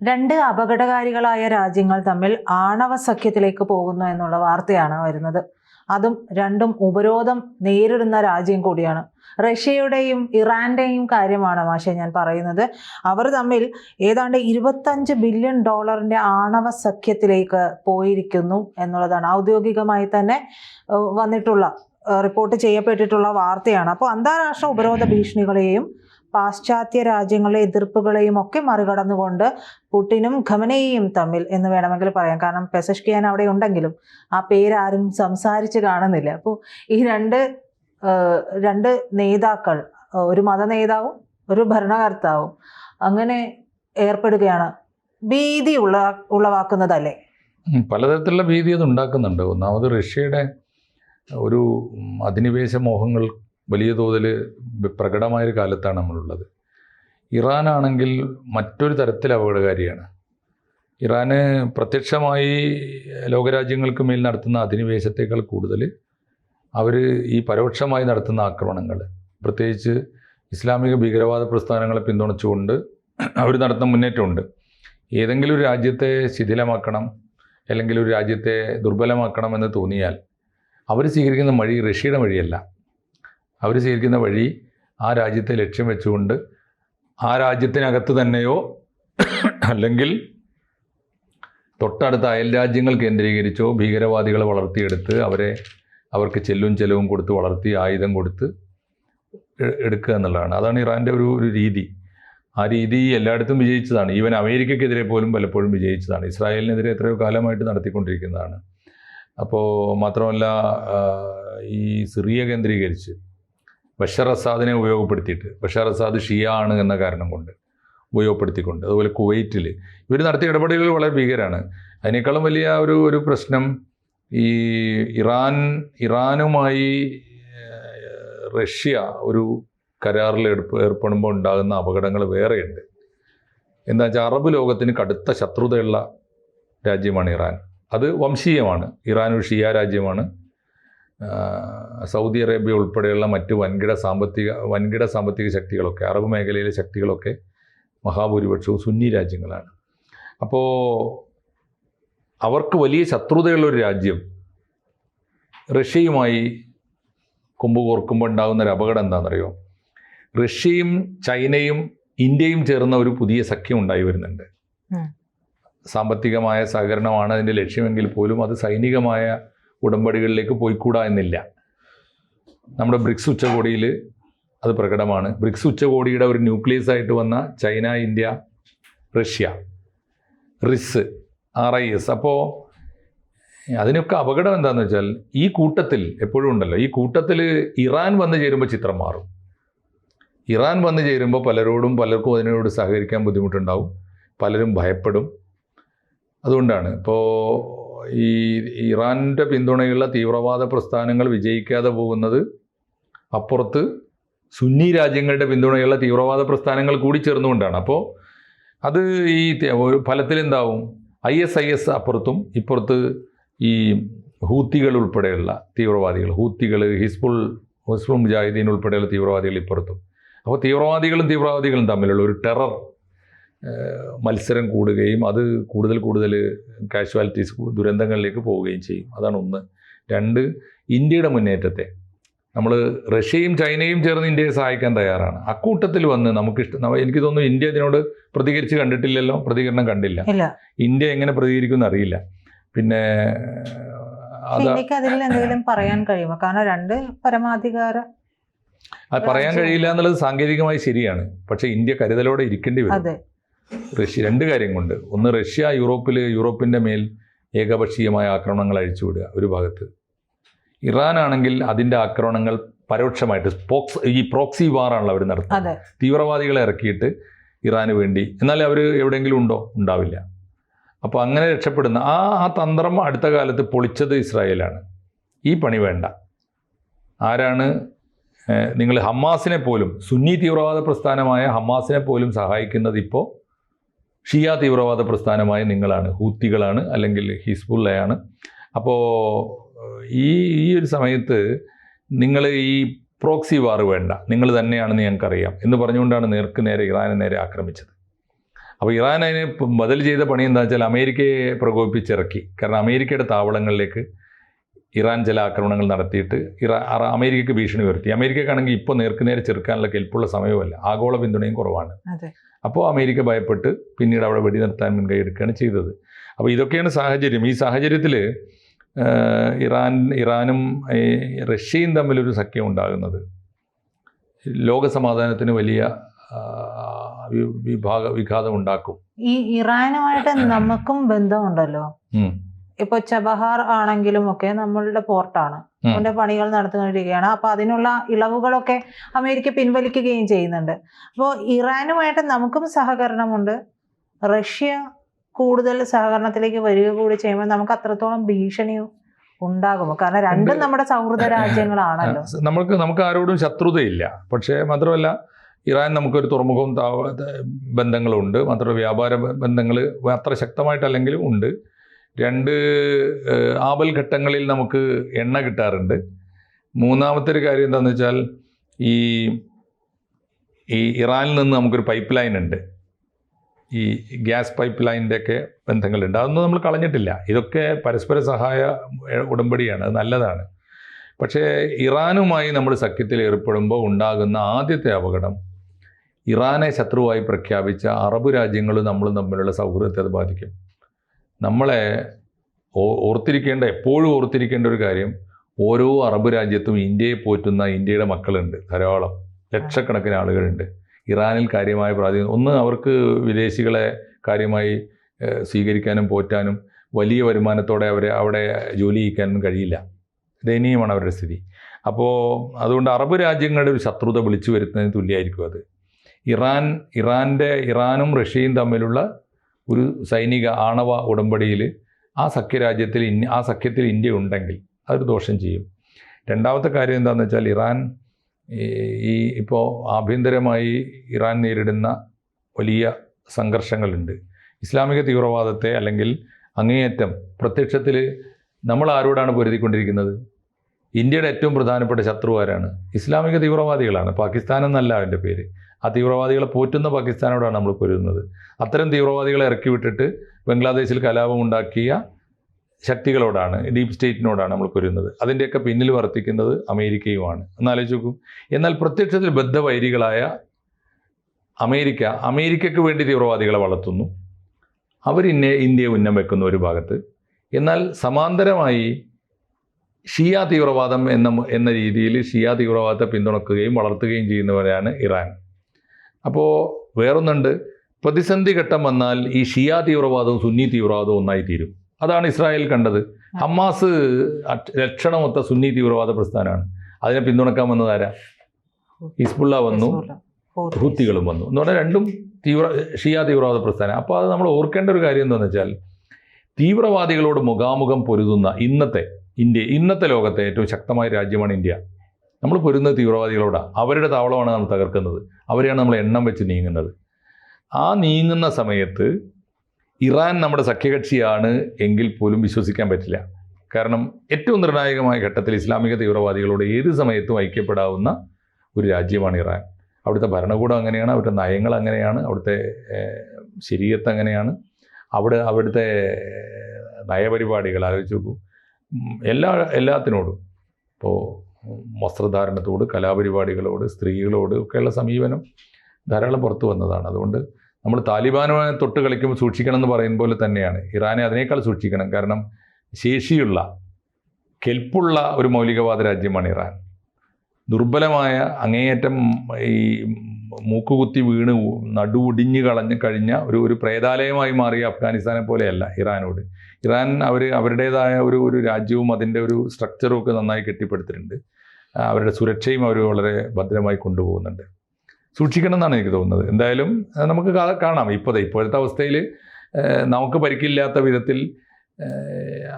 രണ്ട് അപകടകാരികളായ രാജ്യങ്ങൾ തമ്മിൽ ആണവ സഖ്യത്തിലേക്ക് പോകുന്നു എന്നുള്ള വാർത്തയാണ് വരുന്നത്. അതും രണ്ടും ഉപരോധം നേരിടുന്ന രാജ്യം കൂടിയാണ്. റഷ്യയുടെയും ഇറാന്റെയും കാര്യമാണ് മാഷെ ഞാൻ പറയുന്നത്. അവർ തമ്മിൽ ഏതാണ്ട് ഇരുപത്തഞ്ച് ബില്യൺ ഡോളറിന്റെ ആണവ സഖ്യത്തിലേക്ക് പോയിരിക്കുന്നു എന്നുള്ളതാണ്. ഔദ്യോഗികമായി തന്നെ വന്നിട്ടുള്ള റിപ്പോർട്ട് ചെയ്യപ്പെട്ടിട്ടുള്ള വാർത്തയാണ്. അപ്പോൾ അന്താരാഷ്ട്ര ഉപരോധ ഭീഷണികളെയും പാശ്ചാത്യ രാജ്യങ്ങളിലെ എതിർപ്പുകളെയും ഒക്കെ മറികടന്നുകൊണ്ട് പുടിനും ഖമനയും തമ്മിൽ എന്ന് വേണമെങ്കിൽ പറയാം. കാരണം പെസഷ്കിയാൻ അവിടെ ഉണ്ടെങ്കിലും ആ പേരാരും സംസാരിച്ച് കാണുന്നില്ല. അപ്പോൾ ഈ രണ്ട് രണ്ട് നേതാക്കൾ ഒരു മത നേതാവും ഒരു ഭരണകർത്താവും അങ്ങനെ ഏർപ്പെടുകയാണ്. ഭീതി ഉള്ള ഉളവാക്കുന്നതല്ലേ? പലതരത്തിലുള്ള ഭീതി അത് ഉണ്ടാക്കുന്നുണ്ട്. ഒന്നാമത് റഷ്യയുടെ ഒരു അധിനിവേശ മോഹങ്ങൾ വലിയ തോതിൽ പ്രകടമായൊരു കാലത്താണ് നമ്മളുള്ളത്. ഇറാനാണെങ്കിൽ മറ്റൊരു തരത്തിൽ അപകടകാരിയാണ്. ഇറാന് പ്രത്യക്ഷമായി ലോകരാജ്യങ്ങൾക്ക് മേൽ നടത്തുന്ന അധിനിവേശത്തേക്കാൾ കൂടുതൽ അവർ ഈ പരോക്ഷമായി നടത്തുന്ന ആക്രമണങ്ങൾ പ്രത്യേകിച്ച് ഇസ്ലാമിക ഭീകരവാദ പ്രസ്ഥാനങ്ങളെ പിന്തുണച്ചുകൊണ്ട് അവർ നടത്തുന്ന മുന്നേറ്റമുണ്ട്. ഏതെങ്കിലും ഒരു രാജ്യത്തെ ശിഥിലമാക്കണം അല്ലെങ്കിൽ ഒരു രാജ്യത്തെ ദുർബലമാക്കണം എന്ന് തോന്നിയാൽ അവർ സ്വീകരിക്കുന്ന വഴി റഷ്യയുടെ വഴിയല്ല അവർ സ്വീകരിക്കുന്ന വഴി ആ രാജ്യത്തെ ലക്ഷ്യം വെച്ചുകൊണ്ട് ആ രാജ്യത്തിനകത്ത് തന്നെയോ അല്ലെങ്കിൽ തൊട്ടടുത്ത അയൽ രാജ്യങ്ങൾ കേന്ദ്രീകരിച്ചോ ഭീകരവാദികളെ വളർത്തിയെടുത്ത് അവരെ അവർക്ക് ചെല്ലും ചെലവും കൊടുത്ത് വളർത്തി ആയുധം കൊടുത്ത് എടുക്കുക എന്നുള്ളതാണ്. അതാണ് ഇറാന്റെ ഒരു ഒരു രീതി. ആ രീതി എല്ലായിടത്തും വിജയിച്ചതാണ്. ഈവൻ അമേരിക്കക്കെതിരെ പോലും പലപ്പോഴും വിജയിച്ചതാണ്. ഇസ്രായേലിനെതിരെ എത്രയോ കാലമായിട്ട് നടത്തിക്കൊണ്ടിരിക്കുന്നതാണ്. അപ്പോൾ മാത്രമല്ല ഈ സിറിയ കേന്ദ്രീകരിച്ച് ബഷർ അസാദിനെ ഉപയോഗപ്പെടുത്തിയിട്ട് ബഷർ അസാദ് ഷിയ ആണ് എന്ന കാരണം കൊണ്ട് ഉപയോഗപ്പെടുത്തിക്കൊണ്ട് അതുപോലെ കുവൈറ്റിൽ ഇവർ നടത്തിയ ഇടപെടലുകൾ വളരെ ഭീകരമാണ് അതിനേക്കാളും വലിയ ഒരു ഒരു പ്രശ്നം ഈ ഇറാൻ ഇറാനുമായി റഷ്യ ഒരു കരാറിൽ ഏർപ്പെടുമ്പോൾ ഉണ്ടാകുന്ന അപകടങ്ങൾ വേറെയുണ്ട്. എന്താ വെച്ചാൽ അറബ് ലോകത്തിന് കടുത്ത ശത്രുതയുള്ള രാജ്യമാണ് ഇറാൻ. അത് വംശീയമാണ്. ഇറാൻ ഒരു ഷിയ രാജ്യമാണ്. സൗദി അറേബ്യ ഉൾപ്പെടെയുള്ള മറ്റ് വൻകിട സാമ്പത്തിക വൻകിട സാമ്പത്തിക ശക്തികളൊക്കെ അറബ് മേഖലയിലെ ശക്തികളൊക്കെ മഹാഭൂരിപക്ഷവും സുന്നി രാജ്യങ്ങളാണ്. അപ്പോൾ അവർക്ക് വലിയ ശത്രുതയുള്ള ഒരു രാജ്യം റഷ്യയുമായി കൊമ്പ് കോർക്കുമ്പോൾ ഉണ്ടാകുന്ന ഒരു അപകടം എന്താണെന്നറിയോ? റഷ്യയും ചൈനയും ഇന്ത്യയും ചേർന്ന ഒരു പുതിയ സഖ്യം ഉണ്ടായി വരുന്നുണ്ട്. സാമ്പത്തികമായ സഹകരണമാണ് അതിന്റെ ലക്ഷ്യമെങ്കിൽ പോലും അത് സൈനികമായ ഉടമ്പടികളിലേക്ക് പോയിക്കൂടാ എന്നില്ല. നമ്മുടെ ബ്രിക്സ് ഉച്ചകോടിയിൽ അത് പ്രകടമാണ്. ബ്രിക്സ് ഉച്ചകോടിയുടെ ഒരു ന്യൂക്ലിയസ് ആയിട്ട് വന്ന ചൈന ഇന്ത്യ റഷ്യ റിസ് ആർ ഐ എസ്. അപ്പോൾ അതിനൊക്കെ അപകടം എന്താണെന്ന് വെച്ചാൽ ഈ കൂട്ടത്തിൽ എപ്പോഴും ഉണ്ടല്ലോ. ഈ കൂട്ടത്തിൽ ഇറാൻ വന്നു ചേരുമ്പോൾ ചിത്രം മാറും. ഇറാൻ വന്നു ചേരുമ്പോൾ പലരോടും പലർക്കും അതിനോട് സഹകരിക്കാൻ ബുദ്ധിമുട്ടുണ്ടാവും. പലരും ഭയപ്പെടും. അതുകൊണ്ടാണ്. ഇപ്പോൾ ഈ ഇറാന്റെ പിന്തുണയുള്ള തീവ്രവാദ പ്രസ്ഥാനങ്ങൾ വിജയിക്കാതെ പോകുന്നത് അപ്പുറത്ത് സുന്നി രാജ്യങ്ങളുടെ പിന്തുണയുള്ള തീവ്രവാദ പ്രസ്ഥാനങ്ങൾ കൂടി ചേർന്നുകൊണ്ടാണ്. അപ്പോൾ അത് ഈ എന്താവും ഐ എസ് ഐ എസ് അപ്പുറത്തും ഇപ്പുറത്ത് ഈ ഹൂത്തികൾ ഉൾപ്പെടെയുള്ള തീവ്രവാദികൾ ഹൂത്തികൾ ഹിസ്ബുൾ ഹിസ്ബുൾ മുജാഹിദീൻ ഉൾപ്പെടെയുള്ള തീവ്രവാദികൾ ഇപ്പുറത്തും. അപ്പോൾ തീവ്രവാദികളും തീവ്രവാദികളും തമ്മിലുള്ള ഒരു ടെറർ മത്സരം കൂടുകയും അത് കൂടുതൽ കൂടുതൽ കാഷ്വാലിറ്റീസ് ദുരന്തങ്ങളിലേക്ക് പോവുകയും ചെയ്യും. അതാണ് ഒന്ന് രണ്ട് ഇന്ത്യയുടെ മുന്നേറ്റത്തെ. നമ്മൾ റഷ്യയും ചൈനയും ചേർന്ന് ഇന്ത്യയെ സഹായിക്കാൻ തയ്യാറാണ്. അക്കൂട്ടത്തിൽ വന്ന് നമുക്കിഷ്ടം എനിക്ക് തോന്നുന്നു ഇന്ത്യ ഇതിനോട് പ്രതികരിച്ച് കണ്ടിട്ടില്ലല്ലോ പ്രതികരണം കണ്ടില്ല. ഇന്ത്യ എങ്ങനെ പ്രതികരിക്കുമെന്ന് അറിയില്ല. പിന്നെ അത് ഇന്ത്യയ്ക്ക് അതിൽ എന്തെങ്കിലും പറയാൻ കഴിയുമോ? കാരണം രണ്ട് പരമാധികാര അത് പറയാൻ കഴിയില്ല എന്നുള്ളത് സാങ്കേതികമായി ശരിയാണ്. പക്ഷേ ഇന്ത്യ കരുതലോടെ ഇരിക്കേണ്ടി വരും. റഷ്യ രണ്ട് കാര്യം കൊണ്ട്. ഒന്ന് റഷ്യ യൂറോപ്പിൽ യൂറോപ്പിന്റെ മേൽ ഏകപക്ഷീയമായ ആക്രമണങ്ങൾ അഴിച്ചുവിടുക ഒരു ഭാഗത്ത്. ഇറാനാണെങ്കിൽ അതിന്റെ ആക്രമണങ്ങൾ പരോക്ഷമായിട്ട് സ്പോക്സ് ഈ പ്രോക്സി വാറാണല്ലോ അവർ നടത്തുന്നത്. തീവ്രവാദികളെ ഇറക്കിയിട്ട് ഇറാന് വേണ്ടി. എന്നാൽ അവർ എവിടെയെങ്കിലും ഉണ്ടോ? ഉണ്ടാവില്ല. അപ്പോൾ അങ്ങനെ രക്ഷപ്പെടുന്ന ആ ആ തന്ത്രം അടുത്ത കാലത്ത് പൊളിച്ചത് ഇസ്രായേലാണ്. ഈ പണി വേണ്ട. ആരാണ് നിങ്ങൾ ഹമാസിനെ പോലും സുന്നി തീവ്രവാദ പ്രസ്ഥാനമായ ഹമാസിനെ പോലും സഹായിക്കുന്നത് ഇപ്പോൾ ഷിയ തീവ്രവാദ പ്രസ്ഥാനമായ നിങ്ങളാണ് ഹൂത്തികളാണ് അല്ലെങ്കിൽ ഹിസ്ബുള്ളയാണ്. അപ്പോൾ ഈ ഈ ഒരു സമയത്ത് നിങ്ങൾ ഈ പ്രോക്സി വാർ വേണ്ട നിങ്ങൾ തന്നെയാണെന്ന് ഞങ്ങൾക്കറിയാം എന്ന് പറഞ്ഞുകൊണ്ടാണ് നേർക്ക് നേരെ ഇറാനെ നേരെ ആക്രമിച്ചത്. അപ്പോൾ ഇറാൻ അതിന് ബദൽ ചെയ്ത പണി എന്താ വെച്ചാൽ അമേരിക്കയെ പ്രകോപിപ്പിച്ചിറക്കി. കാരണം അമേരിക്കയുടെ താവളങ്ങളിലേക്ക് ഇറാൻ ചില ആക്രമണങ്ങൾ നടത്തിയിട്ട് ഇറാ അമേരിക്കയ്ക്ക് ഭീഷണി ഉയർത്തി. അമേരിക്കക്കാണെങ്കിൽ ഇപ്പോൾ നേർക്കുനേരെ ചെറുക്കാനുള്ള കെൽപ്പുള്ള സമയമല്ല ആഗോള പിന്തുണയും കുറവാണ്. അപ്പോൾ അമേരിക്ക ഭയപ്പെട്ട് പിന്നീട് അവിടെ വെടിനിർത്താൻ മുൻകൈ എടുക്കുകയാണ് ചെയ്തത്. അപ്പോൾ ഇതൊക്കെയാണ് സാഹചര്യം. ഈ സാഹചര്യത്തിൽ ഇറാൻ ഇറാനും റഷ്യയും തമ്മിലൊരു സഖ്യം ഉണ്ടാകുന്നത്. ലോക സമാധാനത്തിന് വലിയ വിഭാഗ വിഘാതം ഉണ്ടാക്കും. ഈ ഇറാനുമായിട്ട് നമുക്കും ബന്ധമുണ്ടല്ലോ. ഇപ്പൊ ചബഹാർ ആണെങ്കിലും ഒക്കെ നമ്മളുടെ പോർട്ടാണ്. അതിന്റെ പണികൾ നടത്തുകൊണ്ടിരിക്കുകയാണ് അപ്പൊ അതിനുള്ള ഇളവുകളൊക്കെ അമേരിക്ക പിൻവലിക്കുകയും ചെയ്യുന്നുണ്ട്. അപ്പോൾ ഇറാനുമായിട്ട് നമുക്കും സഹകരണമുണ്ട്. റഷ്യ കൂടുതൽ സഹകരണത്തിലേക്ക് വരിക കൂടി ചെയ്യുമ്പോൾ നമുക്ക് അത്രത്തോളം ഭീഷണി ഉണ്ടാകുമോ കാരണം രണ്ടും. നമ്മുടെ സൗഹൃദ രാജ്യങ്ങളാണല്ലോ. നമുക്ക് നമുക്ക് ആരോടും ശത്രുതയില്ല. പക്ഷേ മാത്രമല്ല ഇറാൻ നമുക്കൊരു തുറമുഖവും ബന്ധങ്ങളുണ്ട്. മാത്രമല്ല വ്യാപാര ബന്ധങ്ങൾ അത്ര ശക്തമായിട്ടല്ലെങ്കിലും ഉണ്ട്. രണ്ട് ആപൽ ഘട്ടങ്ങളിൽ നമുക്ക് എണ്ണ കിട്ടാറുണ്ട്. മൂന്നാമത്തെ ഒരു കാര്യം എന്താണെന്ന് വെച്ചാൽ ഈ ഈ ഇറാനിൽ നിന്ന് നമുക്കൊരു പൈപ്പ് ലൈൻ ഉണ്ട്. ഈ ഗ്യാസ് പൈപ്പ് ലൈനിന്റെയൊക്കെ ബന്ധങ്ങളുണ്ട്. അതൊന്നും നമ്മൾ കളഞ്ഞിട്ടില്ല. ഇതൊക്കെ പരസ്പര സഹായ ഉടമ്പടിയാണ്. അത് നല്ലതാണ്. പക്ഷേ ഇറാനുമായി നമ്മൾ സഖ്യത്തിൽ ഏർപ്പെടുമ്പോൾ ഉണ്ടാകുന്ന ആദ്യത്തെ അപകടം ഇറാനെ ശത്രുവായി പ്രഖ്യാപിച്ച അറബ് രാജ്യങ്ങൾ നമ്മൾ തമ്മിലുള്ള സൗഹൃദത്തെ അത് ബാധിക്കും. നമ്മളെ ഓർത്തിരിക്കേണ്ട എപ്പോഴും ഓർത്തിരിക്കേണ്ട ഒരു കാര്യം ഓരോ അറബ് രാജ്യത്തും ഇന്ത്യയെ പോറ്റുന്ന ഇന്ത്യയുടെ മക്കളുണ്ട് ധാരാളം ലക്ഷക്കണക്കിന് ആളുകളുണ്ട്. ഇറാനിൽ കാര്യമായ പ്രാതിനിധ്യം ഒന്ന് അവർക്ക് വിദേശികളെ കാര്യമായി സ്വീകരിക്കാനും പോറ്റാനും വലിയ വരുമാനത്തോടെ അവരെ അവിടെ ജോലി ചെയ്യിക്കാനും കഴിയില്ല. ദയനീയമാണ് അവരുടെ സ്ഥിതി. അപ്പോൾ അതുകൊണ്ട് അറബ് രാജ്യങ്ങളുടെ ഒരു ശത്രുത വിളിച്ചു വരുത്തുന്നതിന് തുല്യമായിരിക്കും അത്. ഇറാൻ ഇറാന്റെ ഇറാനും റഷ്യയും തമ്മിലുള്ള ഒരു സൈനിക ആണവ ഉടമ്പടിയിൽ ആ സഖ്യരാജ്യത്തിൽ ആ സഖ്യത്തിൽ ഇന്ത്യ ഉണ്ടെങ്കിൽ അതൊരു ദോഷം ചെയ്യും. രണ്ടാമത്തെ കാര്യം എന്താണെന്ന് വെച്ചാൽ ഇറാൻ ഈ- ഇപ്പോൾ ആഭ്യന്തരമായി ഇറാൻ നേരിടുന്ന വലിയ സംഘർഷങ്ങളുണ്ട്. ഇസ്ലാമിക തീവ്രവാദത്തെ അല്ലെങ്കിൽ അങ്ങേയറ്റം പ്രത്യക്ഷത്തിൽ നമ്മൾ ആരോടാണ് പൊരുതിക്കൊണ്ടിരിക്കുന്നത്? ഇന്ത്യയുടെ ഏറ്റവും പ്രധാനപ്പെട്ട ശത്രു ആരാണ് ഇസ്ലാമിക തീവ്രവാദികളാണ്. പാകിസ്ഥാൻ എന്നല്ല അതിന്റെ പേര്. ആ തീവ്രവാദികളെ പോറ്റുന്ന പാകിസ്ഥാനോടാണ് നമ്മൾ പൊരുതുന്നത്. അത്തരം തീവ്രവാദികളെ ഇറക്കി വിട്ടിട്ട് ബംഗ്ലാദേശിൽ കലാപം ഉണ്ടാക്കിയ ശക്തികളോടാണ് ഡീപ് സ്റ്റേറ്റിനോടാണ് നമ്മൾ പൊരുന്നത് അതിന്റെയൊക്കെ പിന്നിൽ വർത്തിക്കുന്നത് അമേരിക്കയുമാണ്. എന്നാലോചിച്ച് നോക്കും. എന്നാൽ പ്രത്യക്ഷത്തിൽ ബദ്ധവൈരികളായ അമേരിക്ക അമേരിക്കയ്ക്ക് വേണ്ടി തീവ്രവാദികളെ വളർത്തുന്നു. അവർ ഇന്നെ ഇന്ത്യയെ ഉന്നം വെക്കുന്ന ഒരു ഭാഗത്ത്. എന്നാൽ സമാന്തരമായി ഷിയ തീവ്രവാദം എന്ന എന്ന രീതിയിൽ ഷിയ തീവ്രവാദത്തെ പിന്തുണക്കുകയും വളർത്തുകയും ചെയ്യുന്നവരാണ് ഇറാൻ. അപ്പോൾ വേറൊന്നുണ്ട്. പ്രതിസന്ധി ഘട്ടം വന്നാൽ ഈ ഷിയ തീവ്രവാദവും സുന്നി തീവ്രവാദവും ഒന്നായി തീരും അതാണ് ഇസ്രായേൽ കണ്ടത്. ഹമാസ് ലക്ഷണമൊത്ത സുന്നി തീവ്രവാദ പ്രസ്ഥാനമാണ്. അതിനെ പിന്തുണക്കാൻ വന്നതാരാ ഹിസ്ബുള്ള വന്നു. ഹൂത്തി. ഹൂത്തികളും വന്നു. എന്ന് പറഞ്ഞാൽ രണ്ടും തീവ്ര ഷിയ തീവ്രവാദ പ്രസ്ഥാനം. അപ്പോൾ അത് നമ്മൾ ഓർക്കേണ്ട ഒരു കാര്യം എന്താണെന്ന് വെച്ചാൽ തീവ്രവാദികളോട് മുഖാമുഖം പൊരുതുന്ന ഇന്നത്തെ ഇന്ത്യ ഇന്നത്തെ ലോകത്തെ ഏറ്റവും ശക്തമായ രാജ്യമാണ് ഇന്ത്യ. നമ്മൾ പൊരുന്ന തീവ്രവാദികളോടാണ് അവരുടെ താവളമാണ് നമ്മൾ തകർക്കുന്നത്. അവരെയാണ് നമ്മൾ എണ്ണം വെച്ച് നീങ്ങുന്നത്. ആ നീങ്ങുന്ന സമയത്ത് ഇറാൻ നമ്മുടെ സഖ്യകക്ഷിയാണ് എങ്കിൽ പോലും വിശ്വസിക്കാൻ പറ്റില്ല. കാരണം ഏറ്റവും നിർണായകമായ ഘട്ടത്തിൽ ഇസ്ലാമിക തീവ്രവാദികളോട് ഏത് സമയത്തും ഐക്യപ്പെടാവുന്ന ഒരു രാജ്യമാണ് ഇറാൻ. അവിടുത്തെ ഭരണകൂടം അങ്ങനെയാണ് അവിടുത്തെ നയങ്ങൾ അങ്ങനെയാണ് അവിടുത്തെ ശരീരത്ത് അങ്ങനെയാണ്. അവിടെ അവിടുത്തെ നയപരിപാടികൾ ആലോചിച്ച് നോക്കൂ. എല്ലാ എല്ലാത്തിനോടും. ഇപ്പോൾ വസ്ത്രധാരണത്തോട് കലാപരിപാടികളോട് സ്ത്രീകളോട് ഒക്കെയുള്ള സമീപനം ധാരാളം പുറത്തു വന്നതാണ്. അതുകൊണ്ട് നമ്മൾ താലിബാനുമായി തൊട്ട് കളിക്കുമ്പോൾ സൂക്ഷിക്കണം എന്ന് പറയുന്ന പോലെ തന്നെയാണ്. ഇറാനെ അതിനേക്കാൾ സൂക്ഷിക്കണം. കാരണം ശേഷിയുള്ള കെൽപ്പുള്ള ഒരു മൗലികവാദ രാജ്യമാണ് ഇറാൻ. ദുർബലമായ അങ്ങേയറ്റം ഈ മൂക്കുകുത്തി വീണ് നടുവൊടിഞ്ഞു കളഞ്ഞ് കഴിഞ്ഞ ഒരു ഒരു പ്രേതാലയമായി മാറിയ അഫ്ഗാനിസ്ഥാനെ പോലെയല്ല ഇറാനോട്. ഇറാൻ അവർ അവരുടേതായ ഒരു ഒരു രാജ്യവും അതിന്റെ ഒരു സ്ട്രക്ചറും ഒക്കെ നന്നായി കെട്ടിപ്പടുത്തിട്ടുണ്ട്. അവരുടെ സുരക്ഷയും അവർ വളരെ ഭദ്രമായി കൊണ്ടുപോകുന്നുണ്ട്. സൂക്ഷിക്കണം എന്നാണ് എനിക്ക് തോന്നുന്നത്. എന്തായാലും നമുക്ക് കാണാം. ഇപ്പോഴത്തെ ഇപ്പോഴത്തെ അവസ്ഥയിൽ നമുക്ക് പരിക്കില്ലാത്ത വിധത്തിൽ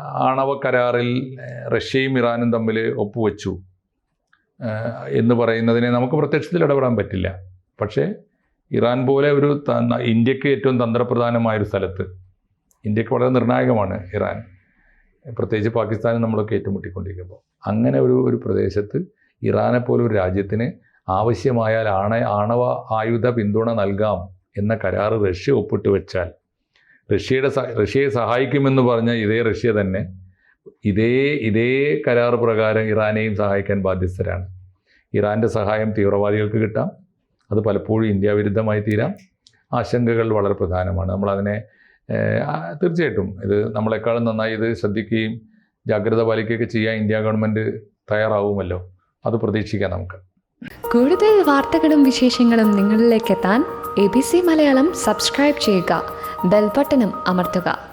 ആണവ കരാറിൽ റഷ്യയും ഇറാനും തമ്മിൽ ഒപ്പുവെച്ചു. എന്ന് പറയുന്നതിനെ നമുക്ക് പ്രത്യക്ഷത്തിൽ ഇടപെടാൻ പറ്റില്ല. പക്ഷേ ഇറാൻ പോലെ ഒരു ഇന്ത്യയ്ക്ക് ഏറ്റവും തന്ത്രപ്രധാനമായ ഒരു സ്ഥലത്ത് ഇന്ത്യയ്ക്ക് വളരെ നിർണായകമാണ് ഇറാൻ. പ്രത്യേകിച്ച് പാകിസ്ഥാനും നമ്മളൊക്കെ ഏറ്റുമുട്ടിക്കൊണ്ടിരിക്കുമ്പോൾ. അങ്ങനെ ഒരു ഒരു പ്രദേശത്ത് ഇറാനെ പോലെ ഒരു രാജ്യത്തിന് ആവശ്യമായാൽ ആണ ആണവ ആയുധ പിന്തുണ നൽകാം എന്ന കരാറ് റഷ്യ ഒപ്പിട്ട് വെച്ചാൽ റഷ്യയുടെ റഷ്യയെ സഹായിക്കുമെന്ന് പറഞ്ഞ ഇതേ റഷ്യ തന്നെ ഇതേ ഇതേ കരാർ പ്രകാരം ഇറാനെയും സഹായിക്കാൻ ബാധ്യസ്ഥരാണ്. ഇറാന്റെ സഹായം തീവ്രവാദികൾക്ക് കിട്ടാം അത് പലപ്പോഴും ഇന്ത്യ വിരുദ്ധമായി തീരാം. ആശങ്കകൾ വളരെ പ്രധാനമാണ്. നമ്മളതിനെ തീർച്ചയായിട്ടും ഇത് നമ്മളെക്കാളും നന്നായി ഇത് ശ്രദ്ധിക്കുകയും ജാഗ്രത പാലിക്കുകയൊക്കെ ചെയ്യാൻ ഇന്ത്യ ഗവൺമെന്റ് തയ്യാറാവുമല്ലോ. അത് പ്രതീക്ഷിക്കാം നമുക്ക്. കൂടുതൽ വാർത്തകളും വിശേഷങ്ങളും നിങ്ങളിലേക്ക് എത്താൻ A B C Malayalam subscribe ചെയ്യുക. ബെൽബട്ടനും അമർത്തുക.